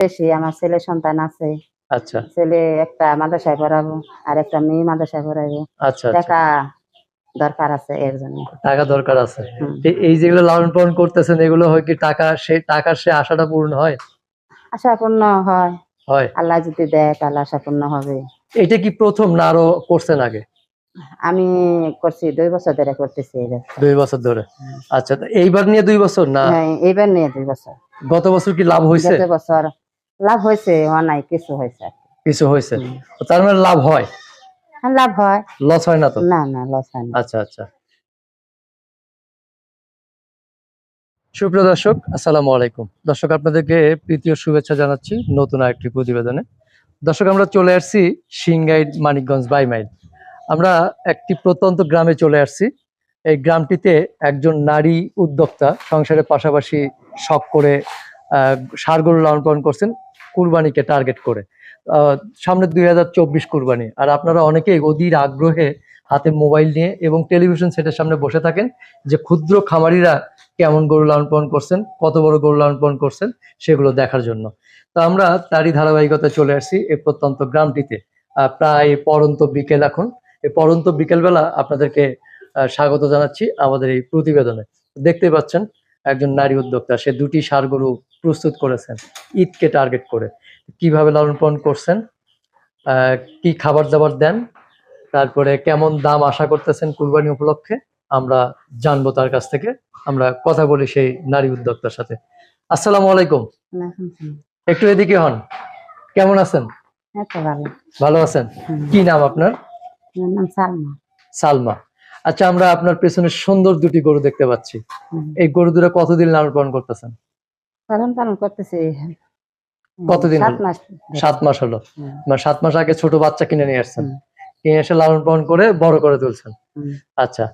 বেশি আমার ছেলে সন্তান আছে। আচ্ছা। ছেলে একটা মাদ্রাসায় পড়াবো আর একটা মেয়ে মাদ্রাসায় পড়াবো। আচ্ছা আচ্ছা। টাকা দরকার আছে এর জন্য। টাকা দরকার আছে। এই যেগুলো লালন পালন করতেছেন এগুলো হয় কি টাকা সে টাকার সে আশাটা পূর্ণ হয়? আশা পূর্ণ হয়। হয়। আল্লাহ যদি দেয় তাহলে আশা পূর্ণ হবে। এটা কি প্রথম না আরও করছেন আগে? আমি করছি দুই বছর ধরে করতেছি দুই বছর ধরে? আচ্ছা তো এইবার নিয়ে দুই বছর না? হ্যাঁ, এইবার নিয়ে দুই বছর। গত বছর কি লাভ হয়েছে গত বছর লাভ হয়েছে অনাই কিছু হয়েছে কিছু হয়েছে। তার মানে লাভ হয়? হ্যাঁ, লাভ হয়। লস হয় না তো? না না লস হয় না। আচ্ছা আচ্ছা। সুপ্রিয় দর্শক আসসালামু আলাইকুম। দর্শক আপনাদেরকে তৃতীয় শুভেচ্ছা জানাচ্ছি নতুন আরেকটি প্রতিবেদনে। দর্শক আমরা চলে আসছি সিংগাইর মানিকগঞ্জ বাইমাইল আমরা একটি প্রত্যন্ত গ্রামে চলে আসছি। এই গ্রামটিতে একজন নারী উদ্যোক্তা সংসারের পাশাপাশি শখ করে আহ, ষাড় গরু লালন পালন করছেন। কুরবানিকে টার্গেট করে। সামনে দুই হাজার চব্বিশ কুরবানি। আর আপনারা অনেকেই অধীর আগ্রহে হাতে মোবাইল নিয়ে এবং টেলিভিশন সেটের সামনে বসে থাকেন যে ক্ষুদ্র খামারিরা কেমন গরু লালন পালন করছেন, কত বড় গরু লালন পালন করছেন সেগুলো দেখার জন্য। তো আমরা তারই ধারাবাহিকতায় চলে আসছি এই প্রত্যন্ত গ্রামটিতে। প্রায় পরন্ত বিকেল এখন। এই পরন্ত বিকেলবেলা আপনাদেরকে স্বাগত জানাচ্ছি আমাদের এই প্রতিবেদনে। দেখতে পাচ্ছেন একজন নারী উদ্যোক্তা সে দুটি সার গরু প্রস্তুত করেছেন ঈদকে টার্গেট করে। কীভাবে লালন পালন করছেন? কি খাবার দাবার দেন? তারপরে কেমন দাম আশা করতেছেন কুরবানি উপলক্ষে? আমরা জানব তার কাছ থেকে। আমরা কথা বলি সেই নারী উদ্যোক্তার সাথে। আসসালামু আলাইকুম। একটু এদিকে হন। কেমন আছেন? ভালো ভালো আছেন? কি নাম আপনার? সালমা। সালমা। আচ্ছা আমরা আপনার পেছনে সুন্দর দুটি গরু দেখতে পাচ্ছি। এই গরু দুটো কতদিন লালন পালন করতেছেন? পালন পালন করতেছি। কতদিন সাত মাস। হলো। মানে সাত মাস আগে ছোট বাচ্চা কিনে নিয়ে আসছেন। কিনে এসে লালন পালন করে বড় করে তুলছেন। আচ্ছা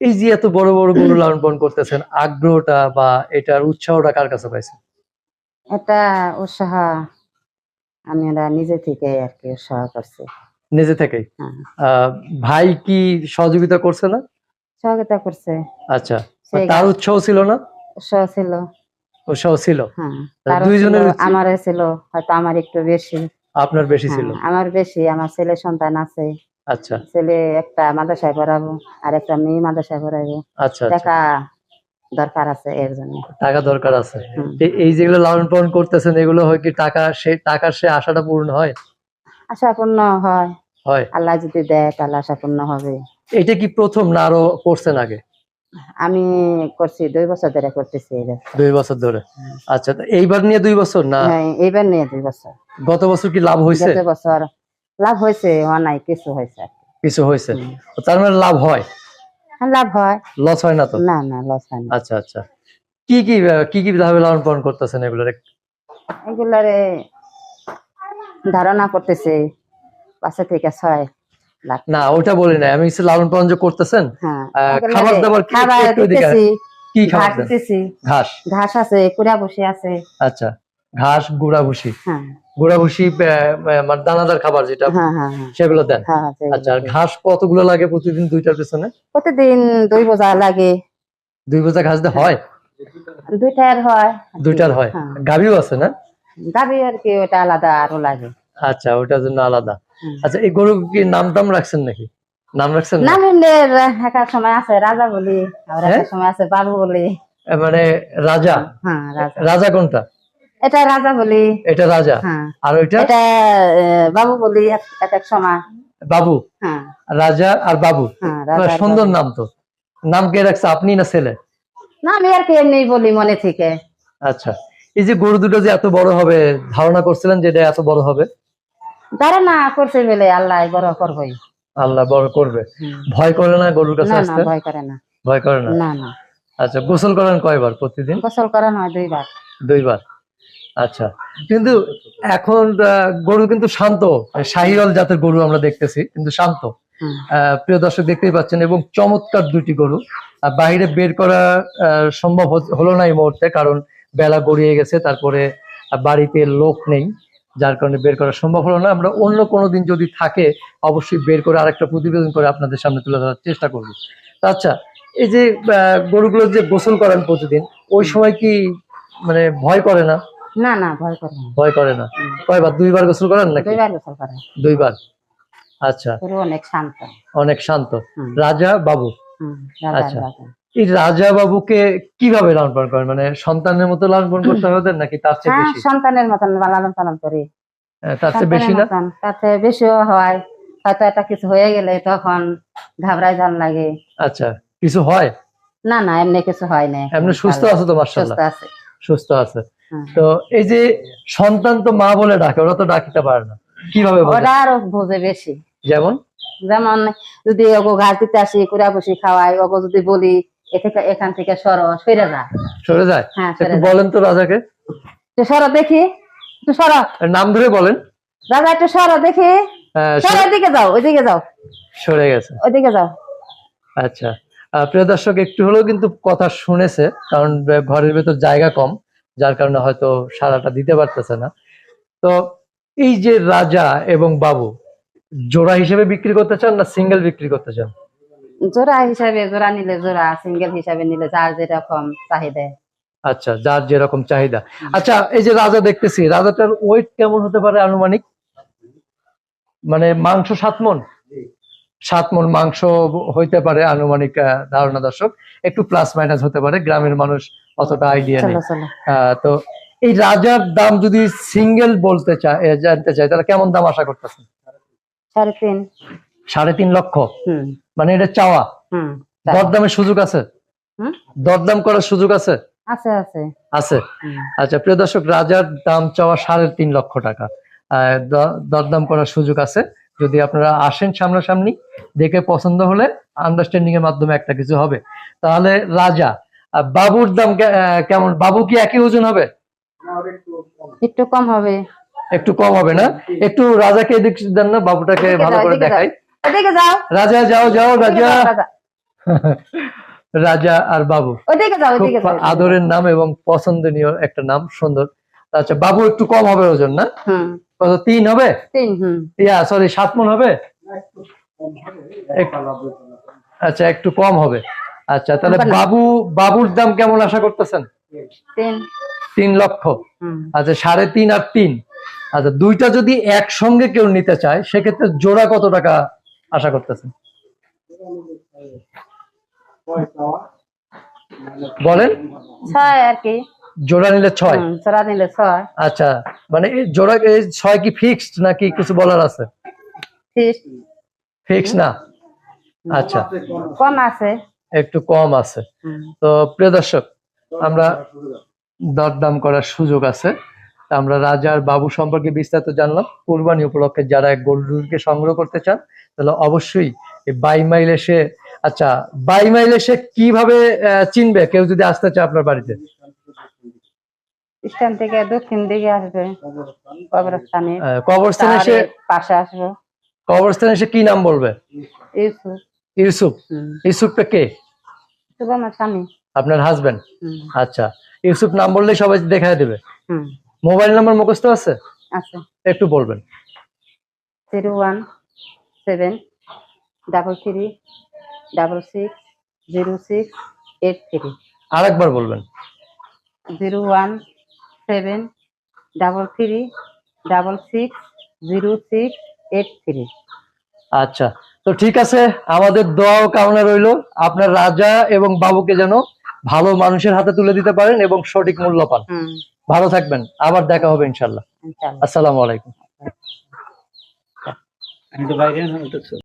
এই যে এত বড় বড় গরু লালন পালন করতেছেন আগ্রহটা বা এটার উৎসাহটা কার কাছে পাইছেন? এটা উৎসাহ আমি নিজে থেকে আর কি উৎসাহ করছি। নিজে থেকেই। হ্যাঁ। আহ, ভাই কি সহযোগিতা করছে না? সহযোগিতা করছে। আচ্ছা তার উৎসাহ ছিল না? উৎসাহ ছিল। উৎসাহ ছিল? হ্যাঁ দুইজনের ছিল, ছিল হয়তো আমার একটু বেশি। আপনার বেশি ছিল? হ্যাঁ, আমার বেশি আমার ছেলে সন্তান আছে। আচ্ছা। ছেলে একটা মাদ্রাসায় পড়াবো আর একটা মেয়ে মাদ্রাসায় পড়াবো। আচ্ছা আচ্ছা। টাকা দরকার আছে এর জন্য। টাকা দরকার আছে। এই যেগুলো লালন পালন করতেছেন এগুলো হয় কি টাকা সে টাকার সে আশাটা পূর্ণ হয়? আশা পূর্ণ হয়। হয়। আল্লাহ যদি দেয় তাহলে আশা পূর্ণ হবে। এটা কি প্রথম না আরও করছেন আগে? আমি করছি দুই বছর ধরে করতেছি দুই বছর ধরে? আচ্ছা তো এইবার নিয়ে দুই বছর না? হ্যাঁ এইবার নিয়ে দুই বছর। গত বছর কি লাভ হয়েছে? গত বছর লাভ হয়েছে অনাই কিছু হয়েছে কিছু হয়েছে? তার মানে লাভ হয়? হ্যাঁ, লাভ হয়। লস হয় না তো? না না লস হয় না। আচ্ছা আচ্ছা। কি কি কি কি ভাবে লালন পালন করতেছেন এগুলোর? এগুলারে ধারণা করতেছে। পাশে থেকে ছয় না ওটা বলি না আমি লালন পালন যে করতেছেন হ্যাঁ। খাবার দাবার কি- খাবার ঘাস ঘাস। ঘাস আছে কুড়া বসে আছে। আচ্ছা ঘাস গুড়া ভুসি। হ্যাঁ। গুড়া ভুসি মানে দানাদার খাবার যেটা হ্যাঁ সেগুলো দেন? আচ্ছা ঘাস কতগুলো লাগে প্রতিদিন দুইটার পেছনে? প্রতিদিন দুই বোঝা লাগে। দুই বোঝা ঘাস দিয়ে হয়? দুইটার হয়। দুইটার হয়। গাভিও আছে না? গাবি আর কি ওটা আলাদা আরও লাগে। আচ্ছা ওটার জন্য আলাদা। আচ্ছা এই গরু কি নাম টাম রাখছেন নাকি? নাম রাখছেন নাম এমনি এক এক সময় আছে রাজা বলি আবার এক এক হ্যাঁ? সময় আছে বাবু বলি। মানে রাজা? হ্যাঁ রাজা। রাজা কোনটা? এটা রাজা বলি। এটা রাজা? হ্যাঁ। আর ওইটা? এটা বাবু বলি এক- এক সময়। বাবু? হ্যাঁ। রাজা আর বাবু? হ্যাঁ আর সুন্দর নাম তো। নাম কে রাখছে আপনি না ছেলে? না আমি আর কি এমনি বলি মনে থেকে। আচ্ছা। এই যে গরু দুটো যে এত বড় হবে ধারণা করছিলেন যে এটা এত বড় হবে তারা না করছে বলে আল্লাহ বড় করবই। আল্লাহ বড় করবে। ভয় করে না গরুর কাছে আসতে? ভয় করে না। ভয় করে না? না না। আচ্ছা গোসল করেন কয়বার প্রতিদিন? গোসল করা নয় দুইবার। দুইবার। আচ্ছা কিন্তু এখন গরু কিন্তু শান্ত। শাহিওয়াল জাতের গরু আমরা দেখতেছি কিন্তু শান্ত। প্রিয় দর্শক দেখতেই পাচ্ছেন এবং চমৎকার দুটি গরু। বাইরে বের করা সম্ভব হলো না এই মুহূর্তে কারণ বেলা গড়িয়ে গেছে তারপরে বাড়িতে লোক নেই। যার কারণে বের করা সম্ভব হলো না। আমরা অন্য কোনো দিন যদি থাকে অবশ্যই বের করে আরেকটা প্রতিবেদন করে আপনাদের সামনে তুলে ধরার চেষ্টা করব। আচ্ছা এই যে গরুগুলো যে গোসল করেন প্রতিদিন ওই সময় কি মানে ভয় করে না? না না ভয় করে না। ভয় করে না। কয়বার? দুইবার গোসল করেন নাকি? দুইবার গোসল করে দুইবার। আচ্ছা। অনেক শান্ত। অনেক শান্ত। রাজা বাবু? আচ্ছা। এই রাজা বাবুকে কীভাবে লালন পালন করেন? মানে সন্তানের মতো লালন পালন করতে হবে ওদের নাকি তার চেয়ে হ্যাঁ বেশি? সন্তানের মতন লালন পালন করি। তার চেয়ে বেশি না? মতন, তাতে বেশিও হয়। হয়তো একটা কিছু হয়ে গেলে তখন ঘাবড়ায় লাগে। আচ্ছা কিছু হয়? না না এমনি কিছু হয় না। এমনি সুস্থ আছে তো মার্শাল্লাহ সুস্থ আছে। সুস্থ আছে। তো এই যে সন্তান তো মা বলে ডাকে ওরা তো ডাকতে পারে না। কীভাবে? ওরা আরও বোঝে বেশি। যেমন? যেমন যদি ওগো ঘাট দিতে আসি কুড়া বসি খাওয়াই ওগো যদি বলি এ থেকে এখান থেকে সরো সরে যা। সরে যায়? হ্যাঁ সরে বলেন তো রাজাকে। একটু সরো দেখি সরো। নাম ধরে বলেন। রাজা একটু সরো দেখি। আহ, ওইদিকে যাও ওইদিকে যাও। সরে গেছে। ওইদিকে যাও। আচ্ছা। প্রিয় দর্শক একটু হলেও কিন্তু কথা শুনেছে কারণ ঘরের ভেতর জায়গা কম যার কারণে হয়তো সারাটা দিতে পারতেছে না। তো এই যে রাজা এবং বাবু জোড়া হিসেবে বিক্রি করতে চান না সিঙ্গেল বিক্রি করতে চান? জোড়া হিসাবে জোড়া নিলে জোড়া সিঙ্গেল হিসাবে নিলে যার যেরকম চাহিদা। আচ্ছা যার যেরকম চাহিদা। আচ্ছা এই যে রাজা দেখতেছি রাজাটার ওয়েট কেমন হতে পারে আনুমানিক? মানে মাংস সাত মন সাত মন মাংস হইতে পারে আনুমানিক ধারণা দর্শক। একটু প্লাস মাইনাস হতে পারে গ্রামের মানুষ অতটা আইডিয়া নেই। তো এই রাজার দাম যদি সিঙ্গেল বলতে চায় জানতে চাই তাহলে কেমন দাম আশা করতেছেন? সাড়ে তিন। সাড়ে তিন লক্ষ। মানে এটা চাওয়া। দরদামের সুযোগ আছে? দরদাম করার সুযোগ আছে? আছে আছে। আছে? আচ্ছা প্রিয় দর্শক রাজার দাম চাওয়া সাড়ে তিন লক্ষ টাকা। দরদাম করার সুযোগ আছে। যদি আপনারা আসেন সামনাসামনি দেখে পছন্দ হলে আন্ডারস্ট্যান্ডিং এর মাধ্যমে একটা কিছু হবে। তাহলে রাজা বাবুর দাম কেমন? বাবু কি একই ওজন হবে? একটু কম হবে। একটু কম হবে না? একটু রাজাকে এদিক দেন না বাবুটাকে ভালো করে দেখাই। ওইদিকে যাও। রাজা যাও যাও রাজা। রাজা। আর বাবু। ওইদিকে যাও খুব ওইদিকে যাও আদরের নাম এবং পছন্দনীয় একটা নাম সুন্দর। আচ্ছা বাবু একটু কম হবে ওজন না? কত তিন হবে? তিন হুম। ইয়া সরি সাত মন হবে? আচ্ছা একটু কম হবে। আচ্ছা তাহলে বাবু বাবুর দাম কেমন আশা করতেছেন? তিন। লক্ষ। আচ্ছা সাড়ে তিন আর তিন। আচ্ছা দুইটা যদি একসঙ্গে কেউ নিতে চায় সেক্ষেত্রে জোড়া কত টাকা আশা করতেছেন বলেন। ছয় আর কি। জোড়া নিলে ছয়? জোড়া নিলে ছয়। আচ্ছা মানে এই জোড়া ছয় কি ফিক্সড নাকি কিছু বলার আছে? ফিক্স না? আচ্ছা। কম আছে। একটু কম আছে। তো প্রিয় দর্শক আমরা দরদাম করার সুযোগ আছে। আমরা রাজার বাবু সম্পর্কে বিস্তারিত জানলাম। কুরবানি উপলক্ষে যারা গরুকে সংগ্রহ করতে চান তাহলে অবশ্যই বাই মাইল এসে আচ্ছা বাই মাইল এসে কীভাবে চিনবে? কেউ যদি আসতে চায় আপনার বাড়িতে। থেকে দক্ষিণ দিকে আসবে কবরস্থানে। এসে পাশে আসব। কবরস্থানে এসে কি নাম বলবে? ইউসুফ। ইউসুফ। ইউসুফটা কে? আমার স্বামী। আপনার হাজবেন্ড আচ্ছা ইউসুফ নাম বললেই সবাই দেখায় দেবে। মোবাইল নাম্বার মুখস্থ আছে? আছে। একটু বলবেন। Zero one seven double three double six zero six eight three. আরেকবার বলবেন। Zero one seven double three double six zero six eight three. আচ্ছা তো ঠিক আছে আমাদের দোয়া ও কামনা রইল। আপনার রাজা এবং বাবুকে যেন ভালো মানুষের হাতে তুলে দিতে পারেন এবং সঠিক মূল্য পান। ভালো থাকবেন। আবার দেখা হবে ইনশাল্লাহ আসসালাম আলাইকুম।